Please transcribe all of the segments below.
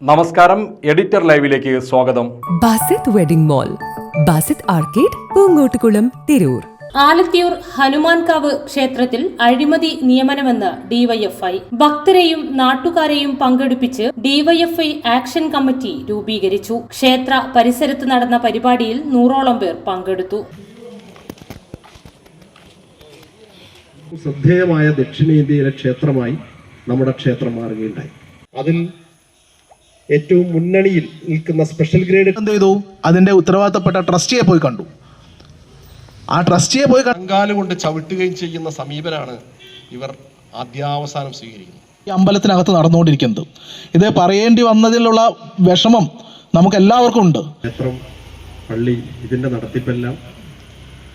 നമസ്കാരം എഡിറ്റർ ലൈവിലേക്ക് സ്വാഗതം. Basith wedding mall Basith arcade Poonkottukulam Tirur. Alathiyur Hanumankavu ക്ഷേത്രത്തിൽ അഴിമതി നിയമനമെന്ന് ഡിവൈഎഫ്ഐ ഭക്തരെയും നാട്ടുകാരെയും പങ്കെടുപ്പിച്ച് ഡിവൈഎഫ്ഐ ആക്ഷൻ കമ്മിറ്റി രൂപീകരിച്ചു. ക്ഷേത്ര പരിസരത്ത് നടന്ന പരിപാടിയിൽ നൂറോളം പേർ പങ്കെടുത്തു. ശ്രദ്ധേയമായ ദക്ഷിണേന്ത്യയിലെ ക്ഷേത്രമായി നമ്മുടെ ക്ഷേത്രം മാറുകയുണ്ടായി. അതിൽ ഏറ്റവും മുന്നണിയിൽ നിൽക്കുന്ന സ്പെഷ്യൽ ഗ്രേഡ് എന്ത് ചെയ്തു? അതിന്റെ ഉത്തരവാദിത്തപ്പെട്ട ട്രസ്റ്റിയെ പോയി കണ്ടു. ആ ട്രസ്റ്റിയെ പോയി കണ്ടാലും കങ്കാലുകൊണ്ട് ചവിട്ടുകയും ചെയ്യുന്ന സമീപനാണ് ഇവർ ആദ്യാവസാനം സ്വീകരിക്കുന്നത്. ഈ അമ്പലത്തിനകത്ത് നടന്നുകൊണ്ടിരിക്കുന്നത്. ഇത് പറയേണ്ടി വന്നതിലുള്ള വിഷമം നമുക്ക് എല്ലാവർക്കും ഉണ്ട്. ക്ഷേത്രം പള്ളി ഇതിന്റെ നടത്തിപ്പെല്ലാം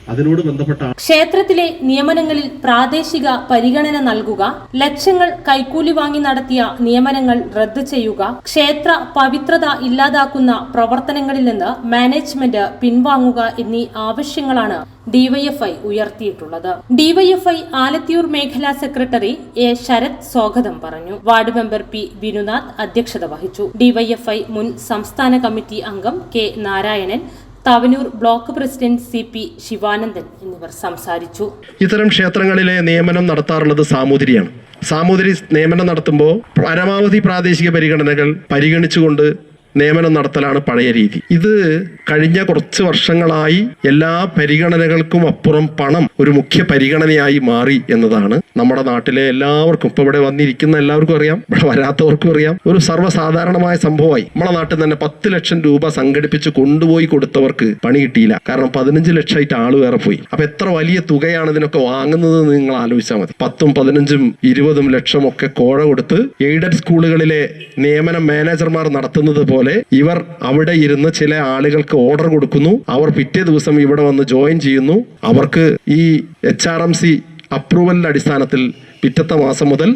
അതിനോട് ബന്ധപ്പെട്ട ക്ഷേത്രത്തിലെ നിയമനങ്ങളിൽ പ്രാദേശിക പരിഗണന നൽകുക ലക്ഷങ്ങൾ കൈക്കൂലി വാങ്ങി നടത്തിയ നിയമനങ്ങൾ റദ്ദ് ചെയ്യുക ക്ഷേത്ര പവിത്രത ഇല്ലാതാക്കുന്ന പ്രവർത്തനങ്ങളിൽ നിന്ന് മാനേജ്മെന്റ് പിൻവാങ്ങുക എന്നീ ആവശ്യങ്ങളാണ് ഡിവൈഎഫ്ഐ ഉയർത്തിയിട്ടുള്ളത്. ഡിവൈഎഫ്ഐ ആലത്തിയൂർ മേഖലാ സെക്രട്ടറി എ ശരത് സ്വാഗതം പറഞ്ഞു. വാർഡ് മെമ്പർ പി വിനുനാഥ് അധ്യക്ഷത വഹിച്ചു. ഡിവൈഎഫ്ഐ മുൻ സംസ്ഥാന കമ്മിറ്റി അംഗം K Narayanan Tavanur block president C P Sivanandan എന്നിവർ സംസാരിച്ചു. ഇത്തരം ക്ഷേത്രങ്ങളിലെ നിയമനം നടത്താറുള്ളത് സാമൂതിരിയാണ്. സാമൂതിരി നിയമനം നടത്തുമ്പോൾ പരമാവധി പ്രാദേശിക പരിഗണനകൾ പരിഗണിച്ചുകൊണ്ട് നിയമനം നടത്തലാണ് പഴയ രീതി. ഇത് കഴിഞ്ഞ കുറച്ച് വർഷങ്ങളായി എല്ലാ പരിഗണനകൾക്കും അപ്പുറം പണം ഒരു മുഖ്യ പരിഗണനയായി മാറി എന്നതാണ് നമ്മുടെ നാട്ടിലെ എല്ലാവർക്കും. ഇപ്പൊ ഇവിടെ വന്നിരിക്കുന്ന എല്ലാവർക്കും അറിയാം ഇവിടെ വരാത്തവർക്കും അറിയാം. ഒരു സർവസാധാരണമായ സംഭവമായി. നമ്മുടെ നാട്ടിൽ തന്നെ പത്ത് ലക്ഷം രൂപ സംഘടിപ്പിച്ച് കൊണ്ടുപോയി കൊടുത്തവർക്ക് പണി കിട്ടിയില്ല. കാരണം പതിനഞ്ച് ലക്ഷമായിട്ട് ആൾ വേറെ പോയി. അപ്പൊ എത്ര വലിയ തുകയാണ് ഇതിനൊക്കെ വാങ്ങുന്നത് നിങ്ങൾ ആലോചിച്ചാൽ മതി. പത്തും പതിനഞ്ചും ഇരുപതും ലക്ഷം ഒക്കെ കോഴ കൊടുത്ത് എയ്ഡഡ് സ്കൂളുകളിലെ നിയമനം മാനേജർമാർ നടത്തുന്നത് പോലെ ഇവർ അവിടെ ഇരുന്ന് ചില ആളുകൾക്ക് ഓർഡർ കൊടുക്കുന്നു. അവർ പിറ്റേ ദിവസം ഇവിടെ വന്ന് ജോയിൻ ചെയ്യുന്നു. അവർക്ക് ഈ എച്ച് ആർ എം സി അപ്രൂവലിന്റെ അടിസ്ഥാനത്തിൽ പിറ്റത്തെ മാസം മുതൽ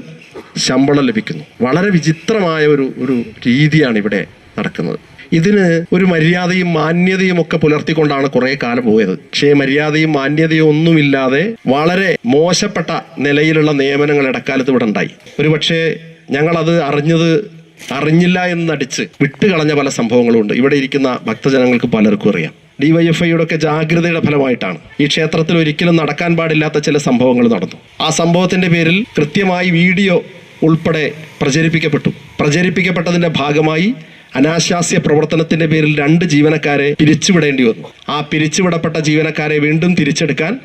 ശമ്പളം ലഭിക്കുന്നു. വളരെ വിചിത്രമായ ഒരു ഒരു രീതിയാണ് ഇവിടെ നടക്കുന്നത്. ഇതിന് ഒരു മര്യാദയും മാന്യതയും ഒക്കെ പുലർത്തിക്കൊണ്ടാണ് കുറെ കാലം പോയത്. പക്ഷേ മര്യാദയും മാന്യതയും ഒന്നുമില്ലാതെ വളരെ മോശപ്പെട്ട നിലയിലുള്ള നിയമനങ്ങൾ ഇടക്കാലത്ത് ഇവിടെ ഉണ്ടായി. ഒരു പക്ഷേ ഞങ്ങളത് അറിഞ്ഞത് അറിഞ്ഞില്ല എന്നടിച്ച് വിട്ടുകളഞ്ഞ പല സംഭവങ്ങളും ഉണ്ട് ഇവിടെ ഇരിക്കുന്ന ഭക്തജനങ്ങൾക്ക് പലർക്കും അറിയാം. ഡിവൈഎഫ്ഐയുടെ ഒക്കെ ജാഗ്രതയുടെ ഫലമായിട്ടാണ് ഈ ക്ഷേത്രത്തിൽ ഒരിക്കലും നടക്കാൻ പാടില്ലാത്ത ചില സംഭവങ്ങൾ നടന്നു. ആ സംഭവത്തിന്റെ പേരിൽ കൃത്യമായി വീഡിയോ ഉൾപ്പെടെ പ്രചരിപ്പിക്കപ്പെട്ടു. പ്രചരിപ്പിക്കപ്പെട്ടതിന്റെ ഭാഗമായി അനാശാസ്യ പ്രവർത്തനത്തിന്റെ പേരിൽ രണ്ട് ജീവനക്കാരെ പിരിച്ചുവിടേണ്ടി വന്നു. ആ പിരിച്ചുവിടപ്പെട്ട ജീവനക്കാരെ വീണ്ടും തിരിച്ചെടുക്കാൻ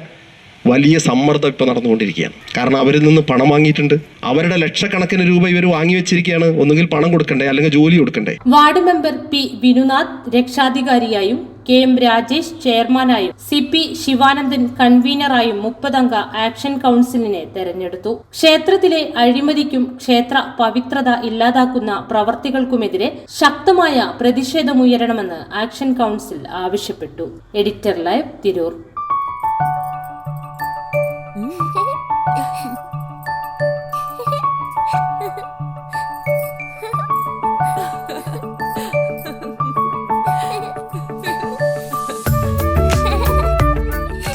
വലിയ സമ്മർദ്ദം ഇപ്പോൾ നടന്നുകൊണ്ടിരിക്കുകയാണ്. കാരണം അവരിൽ നിന്ന് പണം വാങ്ങിയിട്ടുണ്ട്. അവരുടെ ലക്ഷക്കണക്കിന് രൂപ ഇവർ വാങ്ങി വെച്ചിരിക്കുകയാണ്. ഒന്നുകിൽ പണം കൊടുക്കണ്ടേ അല്ലെങ്കിൽ ജോലി കൊടുക്കണ്ടേ? വാർഡ് മെമ്പർ പി വിനുനാഥ് രക്ഷാധികാരിയായും കെ എം രാജേഷ് ചെയർമാനായും സി പി ശിവാനന്ദൻ കൺവീനറായും മുപ്പതംഗ ആക്ഷൻ കൗൺസിലിനെ തെരഞ്ഞെടുത്തു. ക്ഷേത്രത്തിലെ അഴിമതിക്കും ക്ഷേത്ര പവിത്രത ഇല്ലാതാക്കുന്ന പ്രവർത്തികൾക്കുമെതിരെ ശക്തമായ പ്രതിഷേധമുയരണമെന്ന് ആക്ഷൻ കൗൺസിൽ ആവശ്യപ്പെട്ടു. Editor live Tirur.